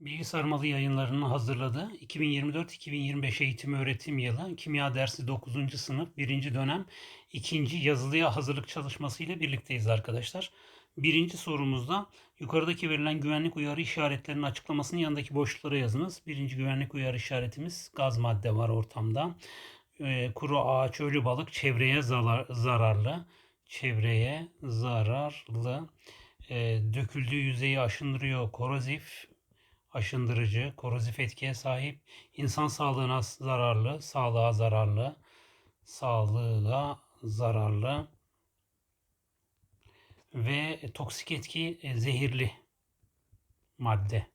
Bilgi Sarmalı yayınlarının hazırladığı 2024-2025 eğitim öğretim yılı kimya dersi 9. sınıf 1. dönem 2. yazılıya hazırlık çalışması ile birlikteyiz arkadaşlar. Birinci sorumuzda yukarıdaki verilen güvenlik uyarı işaretlerinin açıklamasının yanındaki boşluklara yazınız. Birinci güvenlik uyarı işaretimiz gaz madde var ortamda. Ee, kuru ağaç, ölü balık çevreye zarar, zararlı. Çevreye zararlı. Ee, döküldüğü yüzeyi aşındırıyor, korozif, aşındırıcı, korozif etkiye sahip, insan sağlığına zararlı, sağlığa zararlı, sağlığa zararlı ve toksik etki e, zehirli madde.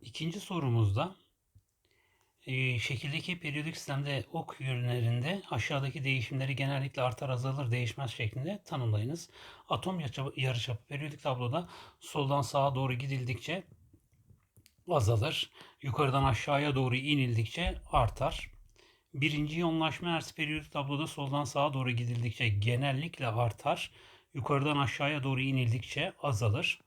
İkinci sorumuzda e, şekildeki periyodik sistemde ok yönlerinde aşağıdaki değişimleri genellikle artar azalır değişmez şeklinde tanımlayınız. Atom yarıçapı periyodik tabloda soldan sağa doğru gidildikçe azalır. Yukarıdan aşağıya doğru inildikçe artar. Birinci yoğunlaşma enerjisi periyodik tabloda soldan sağa doğru gidildikçe genellikle artar. Yukarıdan aşağıya doğru inildikçe azalır.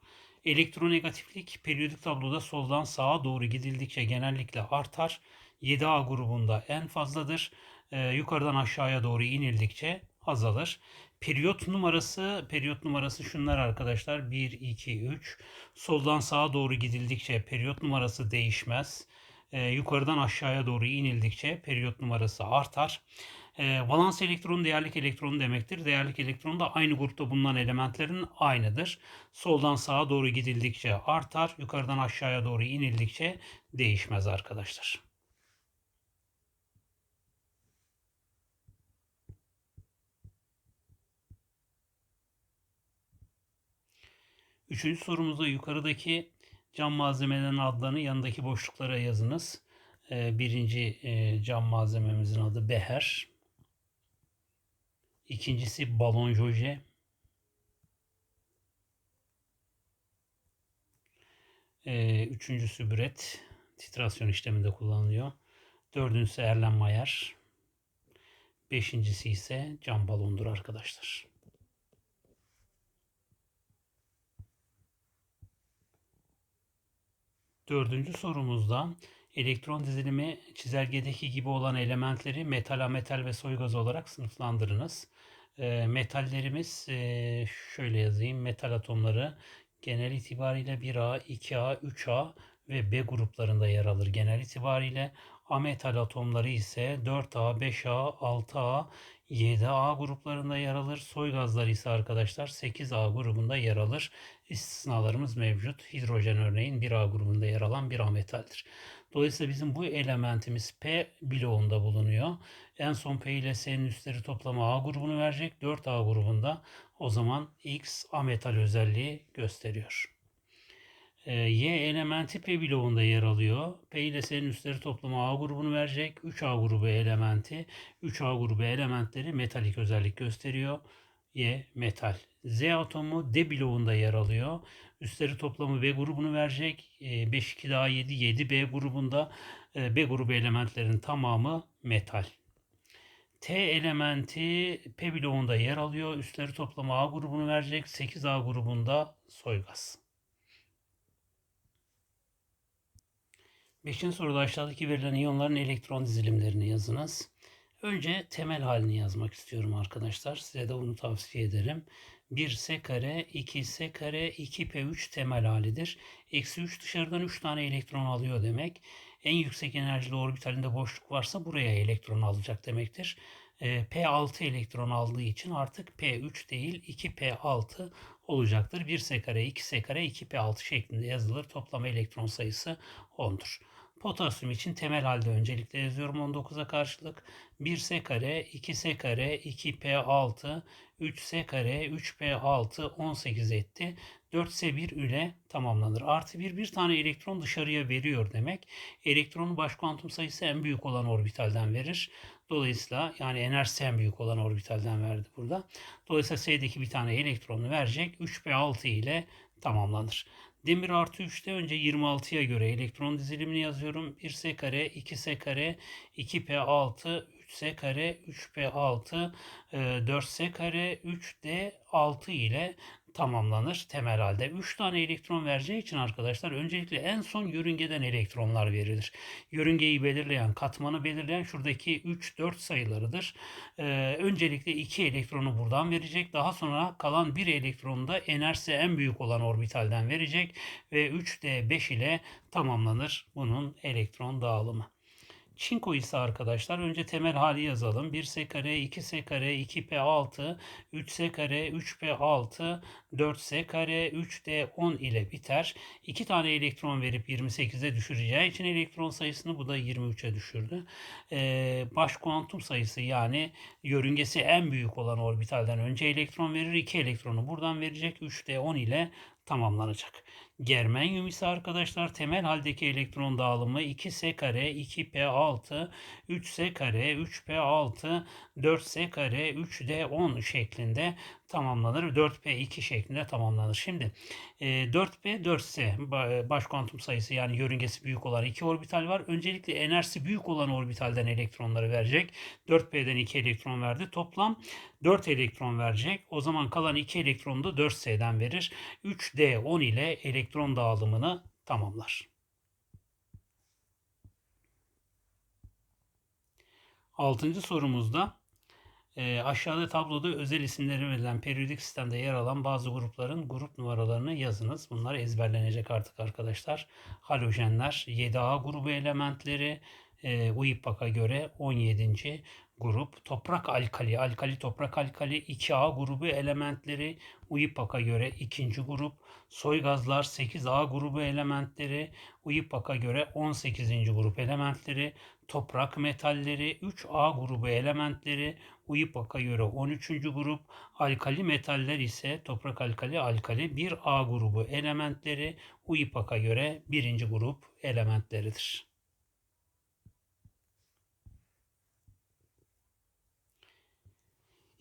Elektronegatiflik periyodik tabloda soldan sağa doğru gidildikçe genellikle artar. 7A grubunda en fazladır. Ee, yukarıdan aşağıya doğru inildikçe azalır. Periyot numarası, periyot numarası şunlar arkadaşlar. 1, 2, 3. Soldan sağa doğru gidildikçe periyot numarası değişmez. Ee, yukarıdan aşağıya doğru inildikçe periyot numarası artar. E, valans elektron değerlik elektron demektir. Değerlik elektron da aynı grupta bulunan elementlerin aynıdır. Soldan sağa doğru gidildikçe artar, yukarıdan aşağıya doğru inildikçe değişmez arkadaşlar. Üçüncü sorumuzda yukarıdaki cam malzemelerin adlarını yanındaki boşluklara yazınız. Ee, birinci e, cam malzememizin adı beher. İkincisi balon joje. Ee, üçüncüsü büret. Titrasyon işleminde kullanılıyor. Dördüncüsü Erlenmeyer. Beşincisi ise cam balondur arkadaşlar. Dördüncü sorumuzda elektron dizilimi çizelgedeki gibi olan elementleri metal, ametal ve soy gazı olarak sınıflandırınız. E, metallerimiz e, şöyle yazayım. Metal atomları genel itibariyle 1A, 2A, 3A ve B gruplarında yer alır. Genel itibariyle ametal atomları ise 4A, 5A, 6A, 7A gruplarında yer alır. Soy gazları ise arkadaşlar 8A grubunda yer alır. İstisnalarımız mevcut. Hidrojen örneğin 1A grubunda yer alan bir ametaldir. Dolayısıyla bizim bu elementimiz P bloğunda bulunuyor. En son P ile S'nin üstleri toplamı A grubunu verecek. 4A grubunda o zaman X ametal özelliği gösteriyor. Ee, y elementi P bloğunda yer alıyor. P ile S'nin üstleri toplamı A grubunu verecek. 3A grubu elementi. 3A grubu elementleri metalik özellik gösteriyor. Y metal. Z atomu D bloğunda yer alıyor. Üstleri toplamı B grubunu verecek. 5 2 daha 7 7 B grubunda e, B grubu elementlerin tamamı metal. T elementi P bloğunda yer alıyor. Üstleri toplamı A grubunu verecek. 8A grubunda soygaz. Beşinci soruda aşağıdaki verilen iyonların elektron dizilimlerini yazınız. Önce temel halini yazmak istiyorum arkadaşlar. Size de bunu tavsiye ederim. 1S kare, 2S kare, 2P3 temel halidir. Eksi 3 dışarıdan 3 tane elektron alıyor demek. En yüksek enerjili orbitalinde boşluk varsa buraya elektron alacak demektir. Ee, P6 elektron aldığı için artık P3 değil 2P6 olacaktır. 1S kare, 2S kare, 2P6 şeklinde yazılır. Toplam elektron sayısı 10'dur. Potasyum için temel halde öncelikle yazıyorum 19'a karşılık. 1S kare, 2S kare, 2P6, 3S kare, 3P6, 18 etti. 4S1 ile tamamlanır. Artı 1 bir tane elektron dışarıya veriyor demek. Elektronu baş kuantum sayısı en büyük olan orbitalden verir. Dolayısıyla yani enerjisi en büyük olan orbitalden verdi burada. Dolayısıyla S'deki bir tane elektronu verecek. 3P6 ile tamamlanır. Demir artı 3'te önce 26'ya göre elektron dizilimini yazıyorum. 1S kare, 2S kare, 2P6, 3S kare, 3P6, 4S kare, 3D6 ile tamamlanır temel halde. 3 tane elektron vereceği için arkadaşlar öncelikle en son yörüngeden elektronlar verilir. Yörüngeyi belirleyen, katmanı belirleyen şuradaki 3, 4 sayılarıdır. Ee, öncelikle 2 elektronu buradan verecek. Daha sonra kalan 1 elektronu da enerjisi en büyük olan orbitalden verecek ve 3D5 ile tamamlanır bunun elektron dağılımı. Çinko ise arkadaşlar önce temel hali yazalım. 1S kare, 2S kare, 2P6, 3S kare, 3P6, 4S kare, 3D10 ile biter. 2 tane elektron verip 28'e düşüreceği için elektron sayısını bu da 23'e düşürdü. Ee, baş kuantum sayısı yani yörüngesi en büyük olan orbitalden önce elektron verir. 2 elektronu buradan verecek. 3D10 ile tamamlanacak. Germanyum ise arkadaşlar temel haldeki elektron dağılımı 2S kare, 2P6, 3S kare, 3P6, 4S kare, 3D10 şeklinde tamamlanır. 4P2 şeklinde tamamlanır. Şimdi 4P, 4S baş kuantum sayısı yani yörüngesi büyük olan iki orbital var. Öncelikle enerjisi büyük olan orbitalden elektronları verecek. 4P'den 2 elektron verdi. Toplam 4 elektron verecek. O zaman kalan 2 elektronu da 4S'den verir. 3D10 ile elektron dağılımını tamamlar. Altıncı sorumuzda e, aşağıda tabloda özel isimleri verilen periyodik sistemde yer alan bazı grupların grup numaralarını yazınız. Bunlar ezberlenecek artık arkadaşlar. Halojenler 7A grubu elementleri e, UIPAC'a göre 17. grup. Toprak alkali, alkali toprak alkali 2A grubu elementleri UIPAC'a göre 2. grup. Soy gazlar 8A grubu elementleri UIPAC'a göre 18. grup elementleri. Toprak metalleri 3A grubu elementleri UIPAC'a göre 13. grup. Alkali metaller ise toprak alkali alkali 1A grubu elementleri UIPAC'a göre 1. grup elementleridir.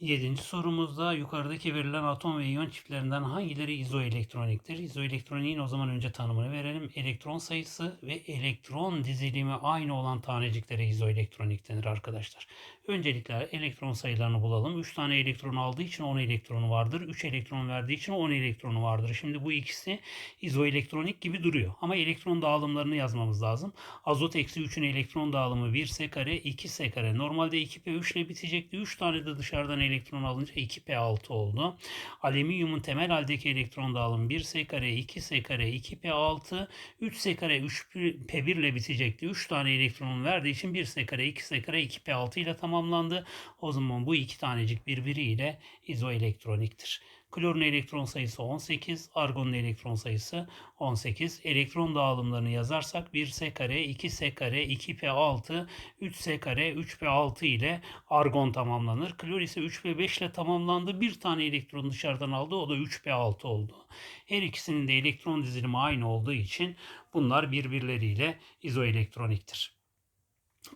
Yedinci sorumuzda yukarıdaki verilen atom ve iyon çiftlerinden hangileri izoelektroniktir? İzoelektroniğin o zaman önce tanımını verelim. Elektron sayısı ve elektron dizilimi aynı olan taneciklere izoelektronik denir arkadaşlar. Öncelikle elektron sayılarını bulalım. 3 tane elektron aldığı için 10 elektronu vardır. 3 elektron verdiği için 10 elektronu vardır. Şimdi bu ikisi izoelektronik gibi duruyor. Ama elektron dağılımlarını yazmamız lazım. Azot eksi 3'ün elektron dağılımı 1S kare 2S kare. Normalde 2P3 ile bitecekti. 3 tane de dışarıdan elektron alınca 2P6 oldu. Alüminyumun temel haldeki elektron dağılımı 1S kare 2S kare 2P6 3S kare 3P1 ile bitecekti. 3 tane elektron verdiği için 1S kare 2S kare 2P6 ile tamamlandı. O zaman bu iki tanecik birbiriyle izoelektroniktir. Klorun elektron sayısı 18, argonun elektron sayısı 18. Elektron dağılımlarını yazarsak 1S kare, 2S kare, 2P6, 3S kare, 3P6 ile argon tamamlanır. Klor ise 3P5 ile tamamlandı. Bir tane elektron dışarıdan aldı. O da 3P6 oldu. Her ikisinin de elektron dizilimi aynı olduğu için bunlar birbirleriyle izoelektroniktir.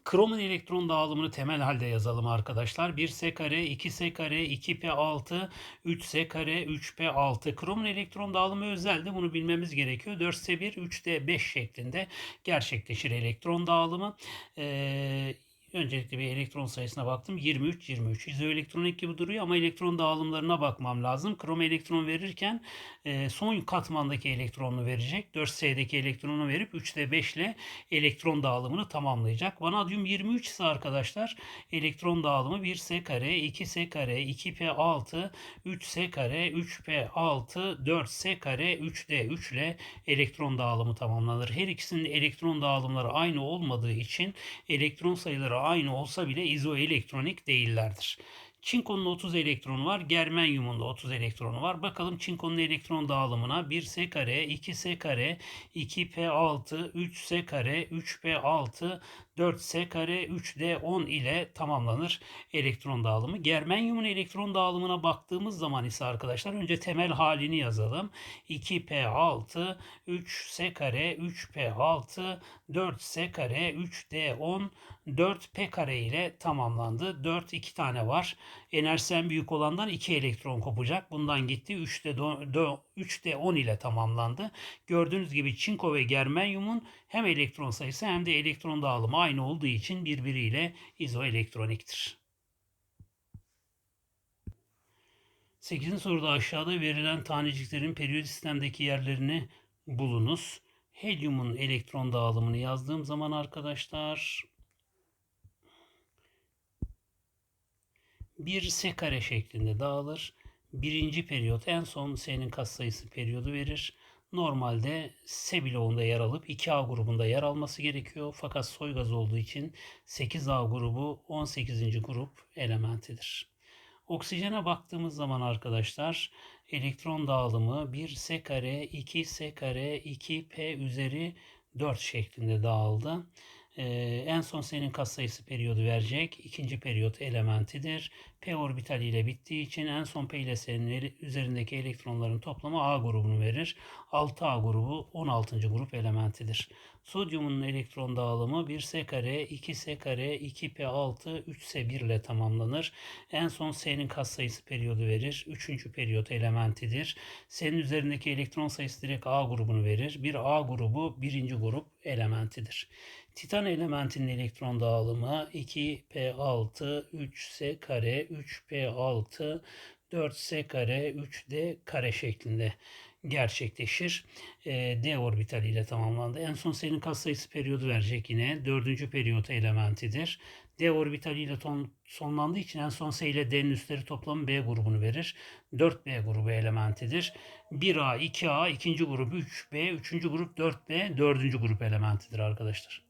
Kromun elektron dağılımını temel halde yazalım arkadaşlar. 1S kare, 2S kare, 2P6, 3S kare, 3P6. Kromun elektron dağılımı özeldi. Bunu bilmemiz gerekiyor. 4S1, 3D5 şeklinde gerçekleşir elektron dağılımı. Ee, Öncelikle bir elektron sayısına baktım. 23, 23. İzoelektronik gibi duruyor ama elektron dağılımlarına bakmam lazım. Krom elektron verirken e, son katmandaki elektronunu verecek. 4S'deki elektronu verip 3'te 5 ile elektron dağılımını tamamlayacak. Vanadyum 23 ise arkadaşlar elektron dağılımı 1S kare, 2S kare, 2P6, 3S kare, 3P6, 4S kare, 3D3 ile elektron dağılımı tamamlanır. Her ikisinin elektron dağılımları aynı olmadığı için elektron sayıları aynı olsa bile izoelektronik değillerdir. Çinkonun 30 elektronu var. Germanyumun da 30 elektronu var. Bakalım çinkonun elektron dağılımına 1S kare, 2S kare, 2P6, 3S kare, 3P6, 4S kare 3D10 ile tamamlanır elektron dağılımı. Germanyumun elektron dağılımına baktığımız zaman ise arkadaşlar önce temel halini yazalım. 2P6, 3S kare, 3P6, 4S kare, 3D10, 4P kare ile tamamlandı. 4 2 tane var. Enerjisi en büyük olandan 2 elektron kopacak. Bundan gitti 3'de 3'de 10 ile tamamlandı. Gördüğünüz gibi çinko ve germanyumun hem elektron sayısı hem de elektron dağılımı aynı olduğu için birbiriyle izoelektroniktir. 8. soruda aşağıda verilen taneciklerin periyodik sistemdeki yerlerini bulunuz. Helyumun elektron dağılımını yazdığım zaman arkadaşlar bir S kare şeklinde dağılır. Birinci periyot en son S'nin katsayısı periyodu verir. Normalde S yer alıp 2A grubunda yer alması gerekiyor. Fakat soy gaz olduğu için 8A grubu 18. grup elementidir. Oksijene baktığımız zaman arkadaşlar elektron dağılımı 1 S kare 2 S kare 2 P üzeri 4 şeklinde dağıldı. Ee, en son senin katsayısı periyodu verecek. İkinci periyot elementidir. P orbitali ile bittiği için en son P ile S'nin üzerindeki elektronların toplamı A grubunu verir. 6A grubu 16. grup elementidir. Sodyumun elektron dağılımı 1S kare, 2S kare, 2P6, 3S1 ile tamamlanır. En son S'nin katsayısı periyodu verir. Üçüncü periyot elementidir. S'nin üzerindeki elektron sayısı direkt A grubunu verir. Bir A grubu birinci grup elementidir. Titan elementinin elektron dağılımı 2P6, 3S kare, 3P6, 4S kare, 3D kare şeklinde gerçekleşir. E, D orbitali ile tamamlandı. En son senin katsayısı periyodu verecek yine. Dördüncü periyot elementidir. D orbitali ile ton, sonlandığı için en son S ile D'nin üstleri toplamı B grubunu verir. 4B grubu elementidir. 1A, 2A, ikinci grup 3B, üçüncü grup 4B, dördüncü grup elementidir arkadaşlar.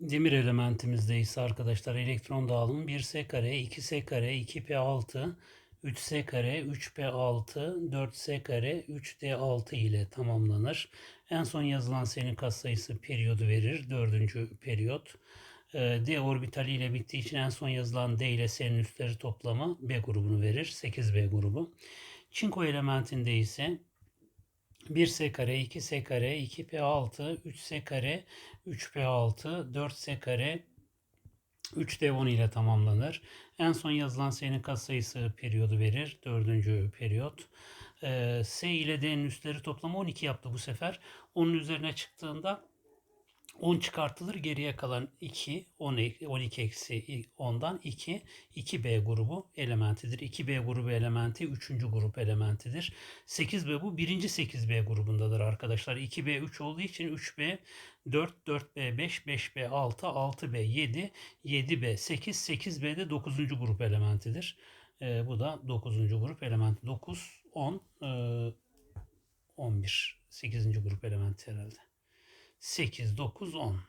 Demir elementimizde ise arkadaşlar elektron dağılımı 1S kare, 2S kare, 2P6, 3S kare, 3P6, 4S kare, 3D6 ile tamamlanır. En son yazılan senin katsayısı periyodu verir. Dördüncü periyot. Ee, D orbitali ile bittiği için en son yazılan D ile S'nin üstleri toplamı B grubunu verir. 8B grubu. Çinko elementinde ise 1S kare, 2S kare, 2P6, 3S kare, 3P6, 4S kare, 3D10 ile tamamlanır. En son yazılan S'nin katsayısı periyodu verir. Dördüncü periyot. Ee, S ile D'nin üstleri toplamı 12 yaptı bu sefer. Onun üzerine çıktığında 10 çıkartılır geriye kalan 2 12 eksi 10'dan 2 2B grubu elementidir. 2B grubu elementi 3. grup elementidir. 8B bu birinci 8B grubundadır arkadaşlar. 2B 3 olduğu için 3B 4 4B 5 5B 6 6B 7 7B 8 8B de 9. grup elementidir. E, bu da 9. grup elementi. 9 10 e, 11 8. grup elementi herhalde. 8, 9, 10.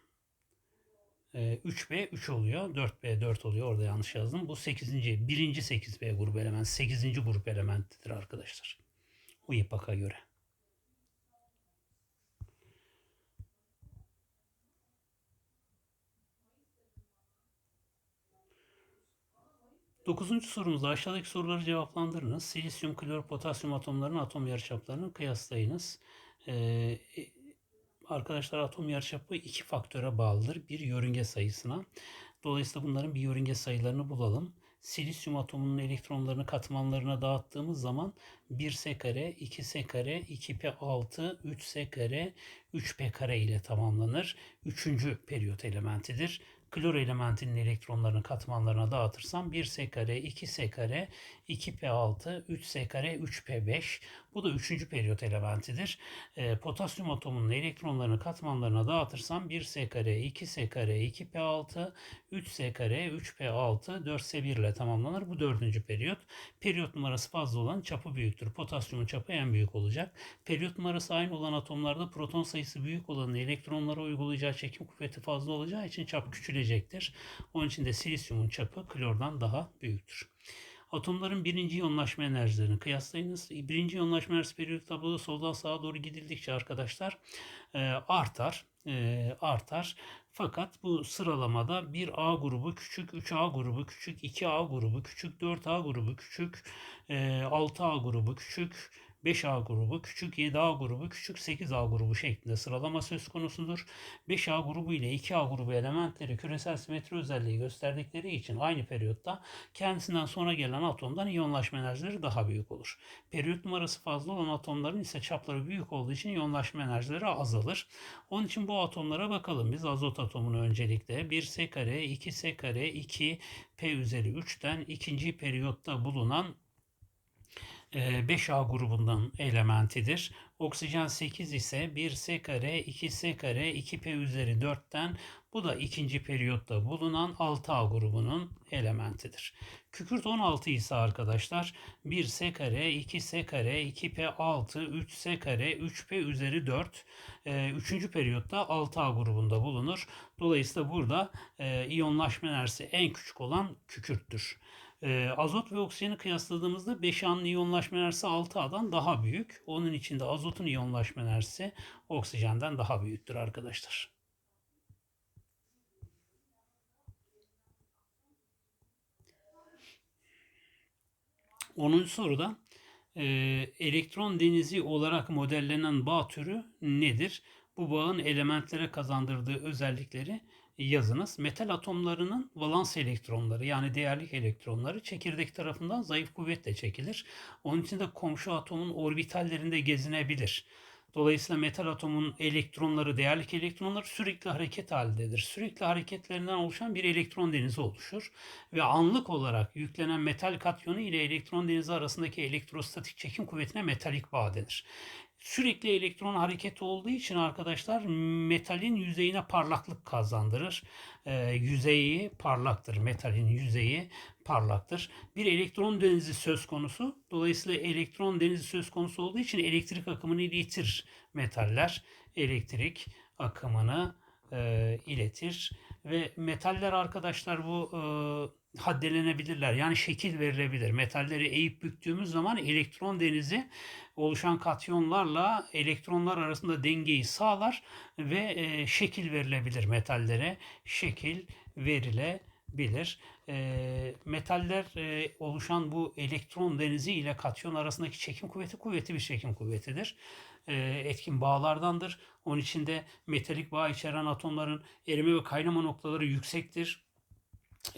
3B 3 oluyor. 4B 4 oluyor. Orada yanlış yazdım. Bu 8. birinci 8B grubu element. 8. grup elementidir arkadaşlar. UYPAK'a göre. Dokuzuncu sorumuzda aşağıdaki soruları cevaplandırınız. Silisyum, klor, potasyum atomlarının atom yarıçaplarını kıyaslayınız. Ee, arkadaşlar atom yarıçapı iki faktöre bağlıdır. Bir yörünge sayısına. Dolayısıyla bunların bir yörünge sayılarını bulalım. Silisyum atomunun elektronlarını katmanlarına dağıttığımız zaman 1S kare, 2S kare, 2P6, 3S kare, 3P kare ile tamamlanır. Üçüncü periyot elementidir klor elementinin elektronlarını katmanlarına dağıtırsam 1S kare, 2S kare, 2P6, 3S kare, 3P5. Bu da üçüncü periyot elementidir. E, potasyum atomunun elektronlarını katmanlarına dağıtırsam 1S kare, 2S kare, 2P6, 3S kare, 3P6, 4S1 ile tamamlanır. Bu dördüncü periyot. Periyot numarası fazla olan çapı büyüktür. Potasyumun çapı en büyük olacak. Periyot numarası aynı olan atomlarda proton sayısı büyük olanın elektronlara uygulayacağı çekim kuvveti fazla olacağı için çap küçülecektir. Onun için de silisyumun çapı klordan daha büyüktür. Atomların birinci yoğunlaşma enerjilerini kıyaslayınız. Birinci yoğunlaşma enerjisi periyodik tabloda soldan sağa doğru gidildikçe arkadaşlar e, artar. E, artar. Fakat bu sıralamada bir A grubu küçük, 3A grubu küçük, 2A grubu küçük, 4A grubu küçük, 6A grubu küçük, 5A grubu, küçük 7A grubu, küçük 8A grubu şeklinde sıralama söz konusudur. 5A grubu ile 2A grubu elementleri küresel simetri özelliği gösterdikleri için aynı periyotta kendisinden sonra gelen atomdan iyonlaşma enerjileri daha büyük olur. Periyot numarası fazla olan atomların ise çapları büyük olduğu için iyonlaşma enerjileri azalır. Onun için bu atomlara bakalım. Biz azot atomunu öncelikle 1S kare, 2S kare, 2 P üzeri 3'ten ikinci periyotta bulunan 5A grubundan elementidir. Oksijen 8 ise 1S kare, 2S kare, 2P üzeri 4'ten bu da ikinci periyotta bulunan 6A grubunun elementidir. Kükürt 16 ise arkadaşlar 1S kare, 2S kare, 2P 6, 3S kare, 3P üzeri 4. 3. periyotta 6A grubunda bulunur. Dolayısıyla burada e, iyonlaşma enerjisi en küçük olan kükürttür. E, azot ve oksijeni kıyasladığımızda 5A'nın iyonlaşma enerjisi 6A'dan daha büyük. Onun için de azotun iyonlaşma enerjisi oksijenden daha büyüktür arkadaşlar. 10. soruda e, elektron denizi olarak modellenen bağ türü nedir? Bu bağın elementlere kazandırdığı özellikleri yazınız. Metal atomlarının valans elektronları yani değerlik elektronları çekirdek tarafından zayıf kuvvetle çekilir. Onun için de komşu atomun orbitallerinde gezinebilir. Dolayısıyla metal atomun elektronları, değerlik elektronları sürekli hareket halindedir. Sürekli hareketlerinden oluşan bir elektron denizi oluşur. Ve anlık olarak yüklenen metal katyonu ile elektron denizi arasındaki elektrostatik çekim kuvvetine metalik bağ denir. Sürekli elektron hareketi olduğu için arkadaşlar metalin yüzeyine parlaklık kazandırır. E, yüzeyi parlaktır. Metalin yüzeyi parlaktır. Bir elektron denizi söz konusu. Dolayısıyla elektron denizi söz konusu olduğu için elektrik akımını iletir metaller. Elektrik akımını e, iletir ve metaller arkadaşlar bu e, haddelenebilirler. Yani şekil verilebilir. Metalleri eğip büktüğümüz zaman elektron denizi oluşan katyonlarla elektronlar arasında dengeyi sağlar ve e, şekil verilebilir metallere. Şekil verilebilir. E, metaller e, oluşan bu elektron denizi ile katyon arasındaki çekim kuvveti kuvvetli bir çekim kuvvetidir. E, etkin bağlardandır. Onun için de metalik bağ içeren atomların erime ve kaynama noktaları yüksektir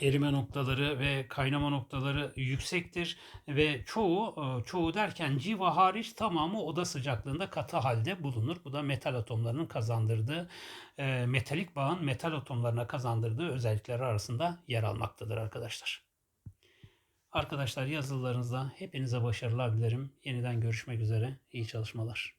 erime noktaları ve kaynama noktaları yüksektir ve çoğu e, çoğu derken civa hariç tamamı oda sıcaklığında katı halde bulunur. Bu da metal atomlarının kazandırdığı e, metalik bağın metal atomlarına kazandırdığı özellikleri arasında yer almaktadır arkadaşlar. Arkadaşlar yazılarınızda hepinize başarılar dilerim. Yeniden görüşmek üzere. İyi çalışmalar.